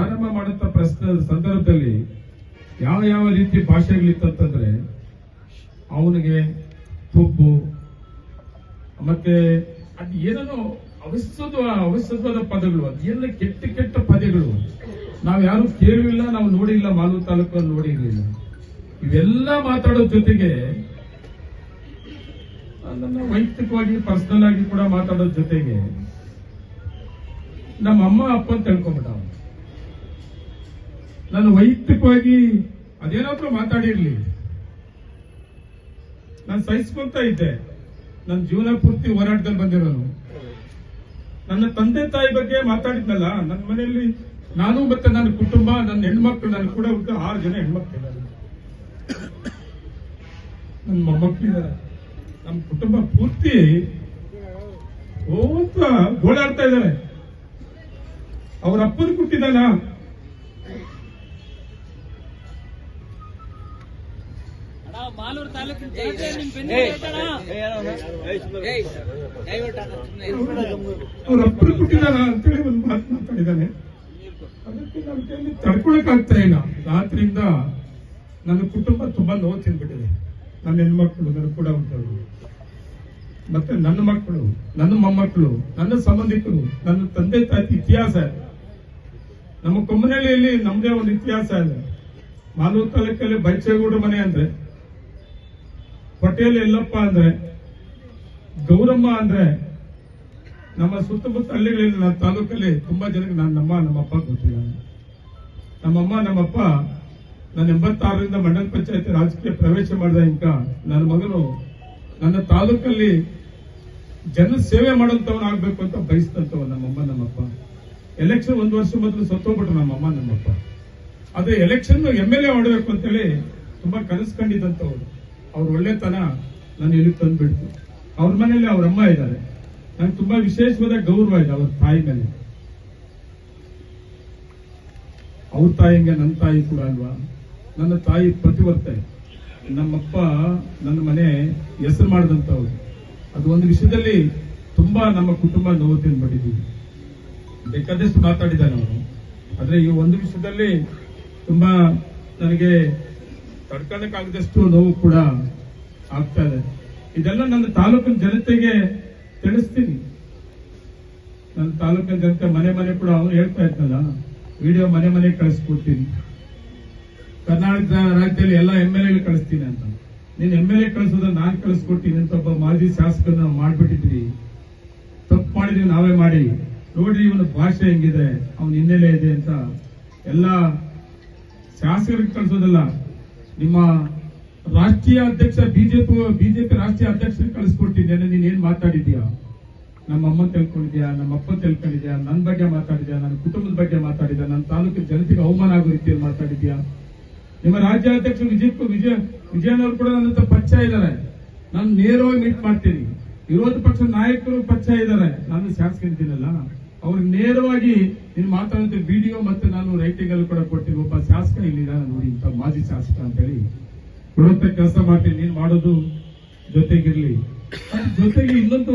ಪ್ರಾರಂಭ ಮಾಡಂತ ಪ್ರಶ್ನೆ ಸಂದರ್ಭದಲ್ಲಿ ಯಾವ ಯಾವ ರೀತಿ ಭಾಷೆಗಳಿತ್ತಂತಂದ್ರೆ ಅವನಿಗೆ ತುಬ್ಬು ಮತ್ತೆ ಅದು ಏನೇನೋ ಅವಶ್ಯದ ಅವಶ್ಯವಾದ ಪದಗಳು ಅದೆಲ್ಲ ಕೆಟ್ಟ ಕೆಟ್ಟ ಪದಗಳು. ನಾವು ಯಾರು ಕೇಳಿಲ್ಲ ನಾವು ನೋಡಿಲ್ಲ ಮಾಲೂರು ತಾಲೂಕಲ್ಲಿ ನೋಡಿರ್ಲಿಲ್ಲ. ಇವೆಲ್ಲ ಮಾತಾಡೋ ಜೊತೆಗೆ ನನ್ನ ವೈಯಕ್ತಿಕವಾಗಿ ಪರ್ಸನಲ್ ಆಗಿ ಕೂಡ ಮಾತಾಡೋ ಜೊತೆಗೆ ನಮ್ಮ ಅಮ್ಮ ಅಪ್ಪ ಅಂತ ತಿಳ್ಕೊಂಬಿಟ್ಟ ಅವನು ನಾನು ವೈಯಕ್ತಿಕವಾಗಿ ಅದೇನಾದ್ರೂ ಮಾತಾಡಿರ್ಲಿ. ನಾನು ಸಹಿಸ್ಕೊಂತ ಇದ್ದೆ. ನನ್ನ ಜೀವನ ಪೂರ್ತಿ ಹೋರಾಟದಲ್ಲಿ ಬಂದಿರೋನು. ನನ್ನ ತಂದೆ ತಾಯಿ ಬಗ್ಗೆ ಮಾತಾಡಿದ್ನಲ್ಲ, ನನ್ನ ಮನೆಯಲ್ಲಿ ನಾನು ಮತ್ತೆ ನನ್ನ ಕುಟುಂಬ, ನನ್ನ ಹೆಣ್ಮಕ್ಳು ನನ್ನ ಕೂಡ ಹುಟ್ಟು ಆರು ಜನ ಹೆಣ್ಮಕ್ಳಿದ್ದಾರೆ ನನ್ನ ಮೊಮ್ಮಕ್ಕಳಿದ್ದಾರೆ ನಮ್ಮ ಕುಟುಂಬ ಪೂರ್ತಿ ಓದ್ತಾ ಗೋಳಾಡ್ತಾ ಇದ್ದಾರೆ. ಅವ್ರ ಅಪ್ಪನ ಹುಟ್ಟಿದಾನ ಮಾಲೂರು ತಾಲೂಕಿನ ಜನತೆ ನಿಮ್ ಅಂತೇಳಿ ಒಂದು ಮಾತು ಮಾತಾಡಿದ್ದಾನೆ ಅದಕ್ಕೆ ಕೈಯಲ್ಲಿ ಇಲ್ಲ. ರಾತ್ರಿಯಿಂದ ನನ್ನ ಕುಟುಂಬ ತುಂಬಾ ನೋವು ತಿಂದ್ಬಿಟ್ಟಿದೆ. ನನ್ನ ಹೆಣ್ಮಕ್ಳು ನನ್ನ ಕೂಡ ಉಂಟು ಮತ್ತೆ ನನ್ನ ಮಕ್ಕಳು ನನ್ನ ಮೊಮ್ಮಕ್ಕಳು ನನ್ನ ಸಂಬಂಧಿಕರು ನನ್ನ ತಂದೆ ತಾಯಿ ಇತಿಹಾಸ ಇದೆ ನಮ್ಮ ಕೊಮ್ಮನಹಳ್ಳಿಯಲ್ಲಿ ನಮ್ದೇ ಒಂದು ಇತಿಹಾಸ ಇದೆ ಮಾಲೂರು ತಾಲೂಕಲ್ಲಿ ಬೈಚೇಗೌಡ ಮನೆ ಅಂದ್ರೆ ಪಟೇಲ್ ಎಲ್ಲಪ್ಪ ಅಂದ್ರೆ, ಗೌರಮ್ಮ ಅಂದ್ರೆ, ನಮ್ಮ ಸುತ್ತಮುತ್ತ ಹಳ್ಳಿಗಳಲ್ಲಿ ನನ್ನ ತಾಲೂಕಲ್ಲಿ ತುಂಬಾ ಜನಕ್ಕೆ ನನ್ನ ನಮ್ಮ ನಮ್ಮಪ್ಪ ಗೊತ್ತಿಲ್ಲ. ನಮ್ಮಮ್ಮ, ನಮ್ಮಪ್ಪ ನಾನು ಎಂಬತ್ತಾರರಿಂದ ಮಂಡಲ ಪಂಚಾಯತಿ ರಾಜಕೀಯ ಪ್ರವೇಶ ಮಾಡಿದ ಇಂಕ ನನ್ನ ಮಗನು ನನ್ನ ತಾಲೂಕಲ್ಲಿ ಜನ ಸೇವೆ ಮಾಡೋಂಥವನು ಆಗ್ಬೇಕು ಅಂತ ಬಯಸ್ತಂತವ ನಮ್ಮಮ್ಮ, ನಮ್ಮಪ್ಪ. ಎಲೆಕ್ಷನ್ ಒಂದು ವರ್ಷ ಮೊದಲು ಸತ್ತೋಗ್ಬಿಟ್ರು ನಮ್ಮಮ್ಮ, ನಮ್ಮಪ್ಪ. ಆದ್ರೆ ಎಲೆಕ್ಷನ್ ಎಂ ಎಲ್ ಎ ಮಾಡಬೇಕು ಅಂತೇಳಿ ತುಂಬಾ ಕನಸು ಕಂಡಿದ್ದಂಥವ್ರು. ಅವ್ರ ಒಳ್ಳೆತನ ನಾನು ಎಲ್ಲಿ ತಂದ್ಬಿಡ್ತು? ಅವ್ರ ಮನೇಲಿ ಅವ್ರ ಅಮ್ಮ ಇದ್ದಾರೆ. ನಂಗೆ ತುಂಬಾ ವಿಶೇಷವಾದ ಗೌರವ ಇದೆ ಅವ್ರ ತಾಯಿ ಮೇಲೆ. ಅವ್ರ ತಾಯಿಗೆ ನನ್ನ ತಾಯಿ ಕೂಡ ಅಲ್ವಾ? ನನ್ನ ತಾಯಿ ಪ್ರತಿವರ್ತೆ. ನಮ್ಮಪ್ಪ ನನ್ನ ಮನೆ ಹೆಸರು ಮಾಡಿದಂಥವ್ರು. ಅದು ಒಂದು ವಿಷಯದಲ್ಲಿ ತುಂಬಾ ನಮ್ಮ ಕುಟುಂಬ ನೋವು ತಿನ್ಬಿಟ್ಟಿದ್ದೀವಿ. ಬೇಕಾದಷ್ಟು ಮಾತಾಡಿದ್ದಾನೆ ಅವರು ಆದರೆ ಈ ಒಂದು ವಿಷಯದಲ್ಲಿ ತುಂಬಾ ನನಗೆ ತಡ್ಕೊಳ್ಳಕ್ಕಾಗದಷ್ಟು ನೋವು ಕೂಡ ಆಗ್ತಾ ಇದೆ. ಇದೆಲ್ಲ ನನ್ನ ತಾಲೂಕಿನ ಜನತೆಗೆ ತಿಳಿಸ್ತೀನಿ. ನನ್ನ ತಾಲೂಕಿನ ಜನತೆ ಮನೆ ಮನೆ ಕೂಡ ಅವನು ಹೇಳ್ತಾ ಇದ್ನಲ್ಲ, ವಿಡಿಯೋ ಮನೆ ಮನೆ ಕಳಿಸ್ಕೊಡ್ತೀನಿ. ಕರ್ನಾಟಕ ರಾಜ್ಯದಲ್ಲಿ ಎಲ್ಲ ಎಂ ಎಲ್ ಎ ಕಳಿಸ್ತೀನಿ ಅಂತ. ನೀನು ಎಂ ಎಲ್ ಎ ಕಳಿಸೋದನ್ನ ನಾನು ಕಳಿಸ್ಕೊಡ್ತೀನಿ ಅಂತ ಒಬ್ಬ ಮಾಜಿ ಶಾಸಕನ ಮಾಡ್ಬಿಟ್ಟಿದ್ರಿ ತಪ್ಪು ಮಾಡಿದ್ವಿ ನಾವೇ ಮಾಡಿ. ನೋಡ್ರಿ ಇವನ ಭಾಷೆ ಹೆಂಗಿದೆ, ಅವನ ಹಿನ್ನೆಲೆ ಇದೆ ಅಂತ. ಎಲ್ಲ ಶಾಸಕರಿಗೆ ಕಳಿಸೋದಲ್ಲ. ನಿಮ್ಮ ರಾಷ್ಟ್ರೀಯ ಅಧ್ಯಕ್ಷ, ಬಿಜೆಪಿ ಬಿಜೆಪಿ ರಾಷ್ಟ್ರೀಯ ಅಧ್ಯಕ್ಷರಿಗೆ ಕಳಿಸ್ಕೊಡ್ತೀನಿ ನೀನ್ ಏನ್ ಮಾತಾಡಿದ್ಯಾ? ನಮ್ಮ ಅಮ್ಮ ತಿಳ್ಕೊಂಡಿದ್ಯಾ? ನಮ್ಮ ಅಪ್ಪ ತಿಳ್ಕೊಂಡಿದ್ಯಾ? ನನ್ನ ಬಗ್ಗೆ ಮಾತಾಡಿದ್ಯಾ? ನನ್ನ ಕುಟುಂಬದ ಬಗ್ಗೆ ಮಾತಾಡಿದ್ಯಾ? ನನ್ನ ತಾಲೂಕಿನ ಜನತೆಗೆ ಅವಮಾನ ಆಗೋ ರೀತಿಯಲ್ಲಿ ಮಾತಾಡಿದ್ಯಾ? ನಿಮ್ಮ ರಾಜ್ಯಾಧ್ಯಕ್ಷ ವಿಜಯ್ ವಿಜಯ ವಿಜಯನವರು ಕೂಡ ನನ್ನ ಹತ್ರ ಇದ್ದಾರೆ. ನಾನು ನೇರವಾಗಿ ಮೀಟ್ ಮಾಡ್ತೀನಿ. ವಿರೋಧ ಪಕ್ಷದ ನಾಯಕರು ಪರಿಚಯ ಇದ್ದಾರೆ. ನಾನು ಶಾಸಕ ಅವ್ರಿಗೆ ನೇರವಾಗಿ ನೀನು ಮಾತಾಡುತ್ತೆ ವಿಡಿಯೋ ಮತ್ತೆ ನಾನು ರೈಟಿಂಗ್ ಅಲ್ಲಿ ಕೂಡ ಕೊಡ್ತೀನಿ ಒಬ್ಬ ಮಾಜಿ ಶಾಸಕ ಅಂತೇಳಿ ಕೊಡುವಂತ ಕೆಲಸ ಮಾಡ್ತೀನಿ ನೀನ್ ಮಾಡೋದು ಜೊತೆಗಿರ್ಲಿ. ಜೊತೆಗೆ ಇನ್ನೊಂದು